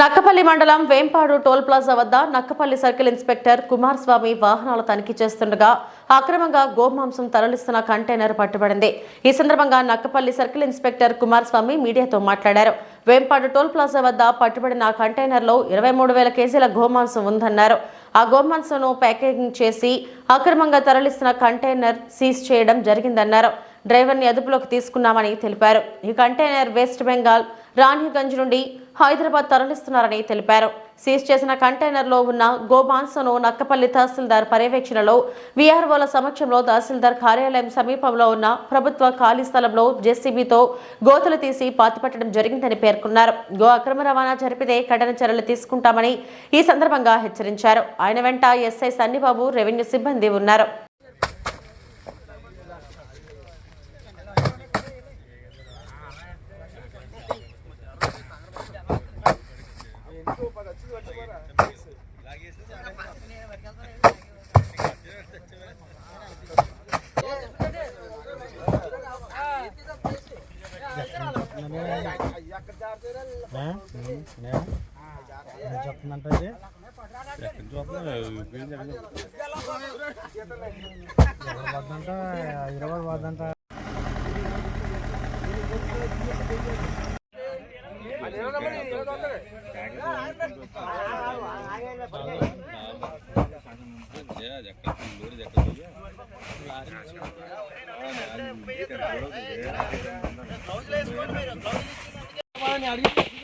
నక్కపల్లి మండలం Vempadu toll plaza వద్ద Nakkapalli circle inspector Kumar Swamy వాహనాలు తనిఖీ చేస్తుండగా అక్రమంగా గోమాంసం తరలిస్తున్న కంటైనర్ పట్టుబడింది. ఈ సందర్భంగా నక్కపల్లి సర్కిల్ ఇన్స్పెక్టర్ కుమార్ స్వామి మీడియాతో మాట్లాడారు. వేంపాడు టోల్ ప్లాజా వద్ద పట్టుబడిన కంటైనర్లో ఇరవై మూడు వేల కేజీల గోమాంసం ఉందన్నారు. ఆ గోమాంసంను ప్యాకేజింగ్ చేసి అక్రమంగా తరలిస్తున్న కంటైనర్ సీజ్ చేయడం జరిగిందన్నారు. డ్రైవర్ని అదుపులోకి తీసుకున్నామని తెలిపారు. ఈ కంటైనర్ వెస్ట్ బెంగాల్ రాణిగంజ్ నుండి హైదరాబాద్ తరలిస్తున్నారని తెలిపారు. సీజ్ చేసిన కంటైనర్లో ఉన్న గోమాంసను నక్కపల్లి తహసీల్దార్ పర్యవేక్షణలో వీఆర్ఓల సమక్షంలో తహసీల్దార్ కార్యాలయం సమీపంలో ఉన్న ప్రభుత్వ ఖాళీ స్థలంలో జెసిబితో గోతులు తీసి పాతిపెట్టడం జరిగిందని పేర్కొన్నారు. గో అక్రమ రవాణా జరిపితే కఠిన చర్యలు తీసుకుంటామని ఈ సందర్భంగా హెచ్చరించారు. ఆయన వెంట ఎస్ఐ సన్నిబాబు రెవెన్యూ సిబ్బంది ఉన్నారు. చెప్తుందంటే అది ఇరవై వద్దంట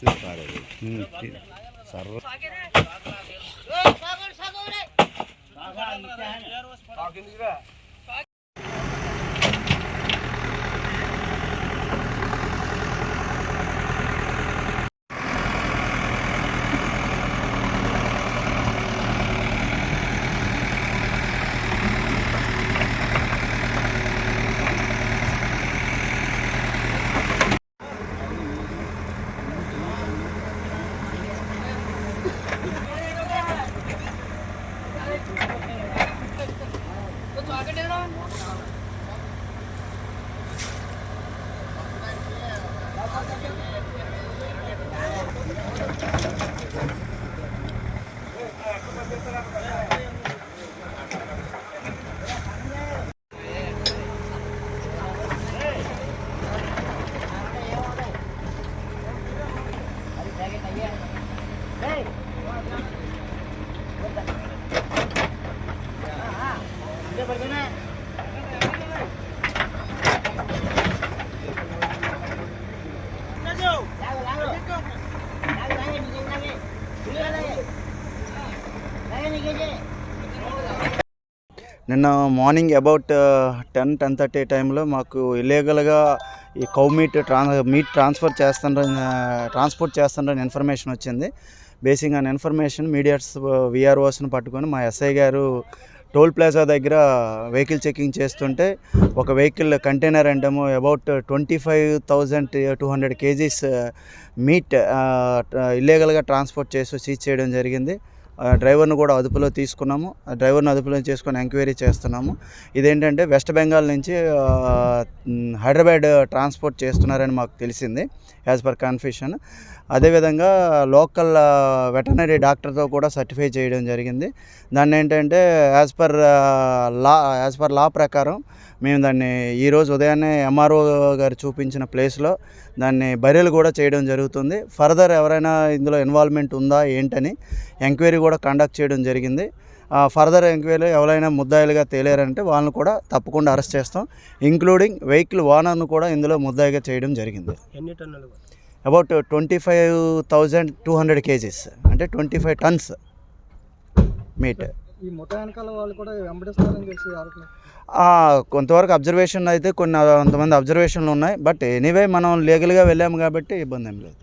ఇరవై వద్దంట నిన్న morning about ten ten thirty టైంలో మాకు ఇల్లీగల్గా ఈ కౌ మీట్ ట్రాన్ మీట్ ట్రాన్స్ఫర్ చేస్తుండ్రని ట్రాన్స్పోర్ట్ చేస్తుండ్రని ఇన్ఫర్మేషన్ వచ్చింది. బేసింగ్ ఆన్ ఇన్ఫర్మేషన్ మీడియాస్ విఆర్ఓస్ని పట్టుకొని మా ఎస్ఐ గారు టోల్ ప్లాజా దగ్గర వెహికల్ చెకింగ్ చేస్తుంటే ఒక వెహికల్ కంటైనర్ అంటాము about twenty five thousand two hundred KGs meat ఇల్లీగల్గా ట్రాన్స్పోర్ట్ చేసి సీజ్ చేయడం జరిగింది. డ్రైవర్ను కూడా అదుపులో తీసుకున్నాము. ఆ డ్రైవర్ను అదుపులో చేసుకొని ఎంక్వైరీ చేస్తున్నాము. ఇదేంటంటే వెస్ట్ బెంగాల్ నుంచి హైదరాబాద్ ట్రాన్స్పోర్ట్ చేస్తున్నారని మాకు తెలిసింది. As per confusion. అదేవిధంగా లోకల్ వెటనరీ డాక్టర్తో కూడా సర్టిఫై చేయడం జరిగింది. దాన్ని ఏంటంటే as per law as per law ప్రకారం మేము దాన్ని ఈరోజు ఉదయాన్నే ఎంఆర్ఓ గారు చూపించిన ప్లేస్లో దాన్ని బర్రెలు కూడా చేయడం జరుగుతుంది. ఫర్దర్ ఎవరైనా ఇందులో ఇన్వాల్వ్మెంట్ ఉందా ఏంటని ఎంక్వైరీ కూడా కండక్ట్ చేయడం జరిగింది. ఫర్దర్ ఎంక్వైరీలో ఎవరైనా ముద్దాయిలుగా తేలారంటే వాళ్ళని కూడా తప్పకుండా అరెస్ట్ చేస్తాం. ఇంక్లూడింగ్ వెహికల్ ఓనర్ను కూడా ఇందులో ముద్దాయిగా చేయడం జరిగింది. ఎన్ని టన్నులు about twenty five thousand two hundred KGs. అంటే ట్వంటీ ఫైవ్ టన్స్ మీట్ ఈ వాళ్ళు కూడా తెలిసి కొంతవరకు అబ్జర్వేషన్ అయితే కొన్ని కొంతమంది అబ్జర్వేషన్లు ఉన్నాయి. బట్ ఎనీవే మనం లీగల్గా వెళ్ళాము కాబట్టి ఇబ్బంది ఏం లేదు.